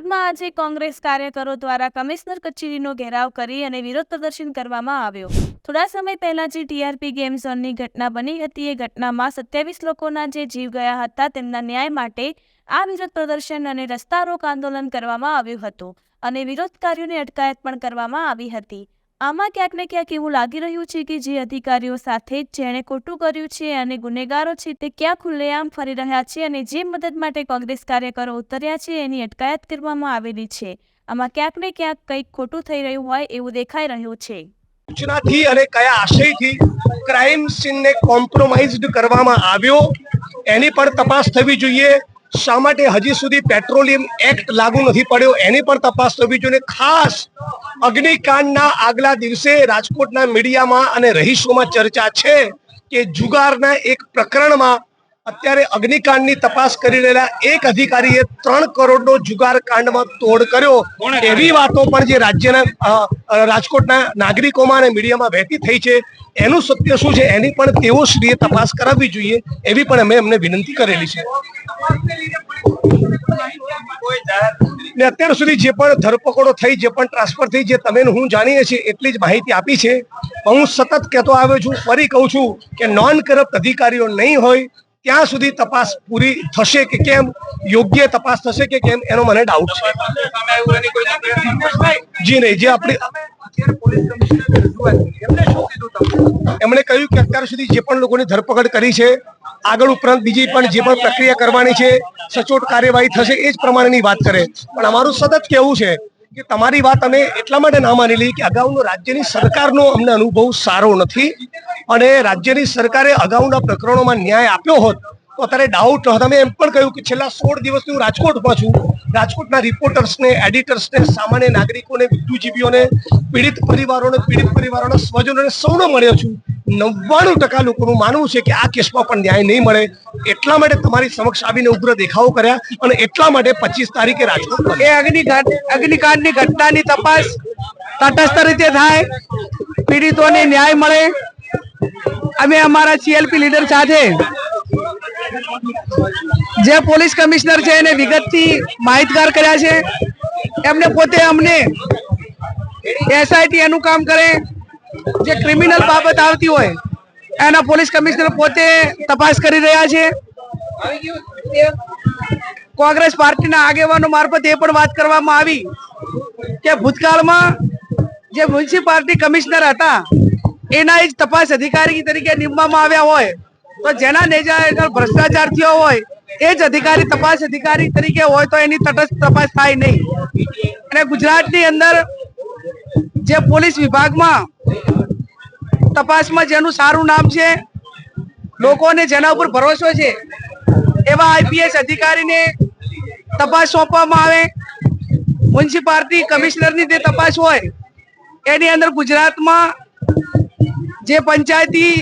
રાજકોટમાં આજે કોંગ્રેસ કાર્યકરો દ્વારા કમિશનર કચેરીનો ઘેરાવ કરી અને વિરોધ પ્રદર્શન કરવામાં આવ્યો. થોડા સમય પહેલા જે ટીઆરપી ગેમ ઝોનની ઘટના બની હતી, એ ઘટનામાં સત્યાવીસ લોકોના જે જીવ ગયા હતા, તેમના ન્યાય માટે આ વિરોધ પ્રદર્શન અને રસ્તા રોક આંદોલન કરવામાં આવ્યું હતું અને વિરોધકારીઓની અટકાયત પણ કરવામાં આવી હતી. આમાં ક્યાંક ને ક્યાંક એવું લાગી રહ્યું છે કે જે અધિકારીઓ સાથે જેણે ખોટું કર્યું છે અને ગુનેગારો છે તે ક્યાં ખુલ્લેઆમ ફરી રહ્યા છે અને જે મદદ માટે કોંગ્રેસ કાર્યકરો ઉતર્યા છે એની અટકાયત કરવામાં આવેલી છે. આમાં ક્યાંક ને ક્યાંક કંઈક ખોટું થઈ રહ્યું હોય એવું દેખાઈ રહ્યું છે. સૂચનાથી અને કયા આશયથી ક્રાઇમ સીનને કોમ્પ્રોમાઇઝડ કરવામાં આવ્યો, એની પણ તપાસ થવી જોઈએ. શા માટે હજી સુધી પેટ્રોલિયમ એક્ટ લાગુ નથી પડ્યો? એની પણ તપાસ થવી જોઈએ ખાસ અગ્નિકાંડના આગલા દિવસે રાજકોટના મીડિયામાં અને રહીશોમાં ચર્ચા છે કે જુગારના એક પ્રકરણમાં અત્યારે અગ્નિકાંડની તપાસ કરી રહેલા એક અધિકારીએ ત્રણ કરોડનો જુગાર કાંડમાં તોડ કર્યો. એવી વાતો પણ જે રાજ્યના રાજકોટના નાગરિકોમાં અને મીડિયામાં વહેતી થઈ છે. એનું સત્ય શું છે? એની પણ તેઓ શ્રીએ તપાસ કરાવવી જોઈએ એવી પણ અમે એમને વિનંતી કરેલી છે. ને અત્યાર સુધી જે પણ ધરપકડો થઈ, જે પણ ટ્રાન્સફર થઈ, જે તમે હું જાણીએ છીએ, એટલી જ માહિતી આપી છે. હું સતત કહેતો આવ્યો છું, ફરી કહું છું કે નોન કરપ્ટ અધિકારીઓ નહીં હોય, ત્યાં સુધી તપાસ પૂરી થશે કે કેમ? યોગ્ય તપાસ થશે કે કેમ? એનો મને ડાઉટ છે. જી નહીં, જે આપણી એમણે કહ્યું કે અત્યાર સુધી જે પણ લોકોની ધરપકડ કરી છે આગળ ઉપરાંત બીજી પણ જે પણ પ્રક્રિયા કરવાની છે, સચોટ કાર્યવાહી થશે એ જ પ્રમાણેની વાત કરે. પણ અમારું સતત કેવું છે કે તમારી વાત અમે એટલા માટે ના માની લઈ કે અગાઉનો રાજ્યની સરકારનો અમને અનુભવ સારો નથી અને રાજ્યની સરકારે અગાઉના પ્રકરણોમાં ન્યાય આપ્યો હોત, તો અત્યારે ડાઉટ ન હતો. અમે એમ પણ કહ્યું કે છેલ્લા સોળ દિવસથી હું રાજકોટમાં છું. રાજકોટના રિપોર્ટર્સને એડિટર્સને સામાન્ય નાગરિકોને બુદ્ધિજીવીઓને પીડિત પરિવારોને, પીડિત પરિવારોના સ્વજનોને સૌને મળ્યો છું. નવ્વાણું ટકા લોકોનું માનવું છે કે આ કેસમાં પણ ન્યાય નહીં મળે. એટલા માટે તમારી સમક્ષ આવીને ઉગ્ર દેખાવો કર્યા અને એટલા માટે પચીસ તારીખે રાજકોટ. એ અગ્નિકાંડ અગ્નિકાંડની ઘટનાની તપાસ તટસ્થ રીતે થાય. પીડિતોને ન્યાય મળે. અમે અમારા સીએલપી લીડર સાથે જે પોલીસ કમિશનર છે એને વિગતથી માહિતગાર કર્યા છે. એમને પોતે અમને એસઆઈટી એનું કામ કરે. જે ક્રિમિનલ બાબત આવતી હોય, એના પોલીસ કમિશનર પોતે તપાસ કરી રહ્યા છે. કોંગ્રેસ પાર્ટીના આગેવાનો મારફત એ પણ વાત કરવામાં આવી કે ભૂતકાળમાં જે મ્યુનિસિપાલિટી કમિશનર હતા, એના જ તપાસ અધિકારી તરીકે નિમવામાં આવ્યા હોય. તો જેના નેજા હેઠળ ભ્રષ્ટાચાર થયો હોય, એ જ અધિકારી તપાસ અધિકારી તરીકે હોય તો એની તટસ્થ તપાસ થાય નહીં. અને ગુજરાતની અંદર જે પોલીસ વિભાગમાં તપાસમાં જેનું સારું નામ છે, લોકોને જેના ઉપર ભરોસો છે, એવા આઈપીએસ અધિકારીને તપાસ સોંપવામાં આવે. મ્યુનિસિપાલિટી કમિશનરની જે તપાસ હોય, એની અંદર ગુજરાતમાં જે પંચાયતી,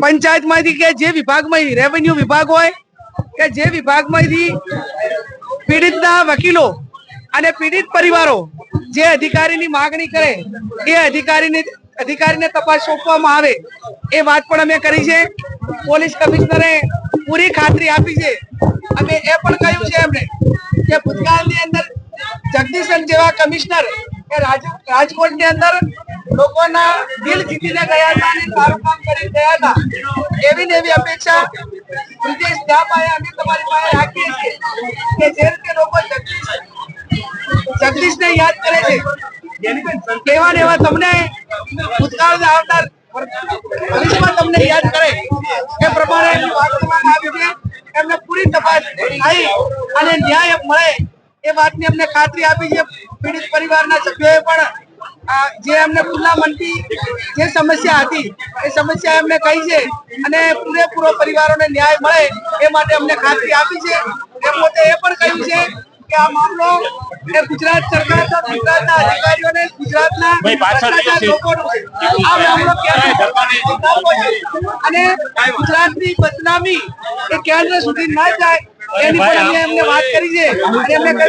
પંચાયતમાંથી કે જે વિભાગમાં રેવન્યુ વિભાગ હોય, કે જે વિભાગમાંથી પીડિતના વકીલો અને પીડિત પરિવારો જે અધિકારીની માગણી કરે, એ અધિકારીને અધિકારીને તપાસ સોંપવામાં આવે એ વાત પણ અમે કરી છે. પોલીસ કમિશનરે પૂરી ખાતરી આપી છે. અમે એ પણ કહ્યું છે એમને કે ભૂતકાળની અંદર જગદીશન જેવા કમિશનર એ રાજ- રાજકોટની અંદર લોકોના દિલ જીતીને ગયા હતા અને સારું કામ કરી ગયા હતા. એવી ને એવી અપેક્ષા બ્રિજેશ પાસે અમે તમારી પાસે રાખીએ છીએ કે જે રીતે લોકો જગદીશ, જગદીશને યાદ કરે છે. એવા ને એવા તમને ભૂતકાળના આવનાર ભવિષ્યમાં તમને યાદ કરે એ પ્રમાણે એમની પૂરી તપાસ થઈ અને ન્યાય મળે એ વાતની અમને ખાતરી આપી છે. પીડિત પરિવારના સભ્યોએ પણ જે એમને ખુલ્લા મનથી જે સમસ્યા હતી, એ સમસ્યા એમને કહી છે અને પૂરેપૂરો પરિવારોને ન્યાય મળે એ માટે અમને ખાતરી આપી છે. એ પોતે એ પણ કહ્યું છે કે આ મામલો એ ગુજરાત સરકાર ગુજરાતના અધિકારીઓને ગુજરાતના. આ મામલો અને ગુજરાતની બદનામી એ કેન્દ્ર સુધી ના જાય એની પર અમે એમને વાત કરી છે. અને એમને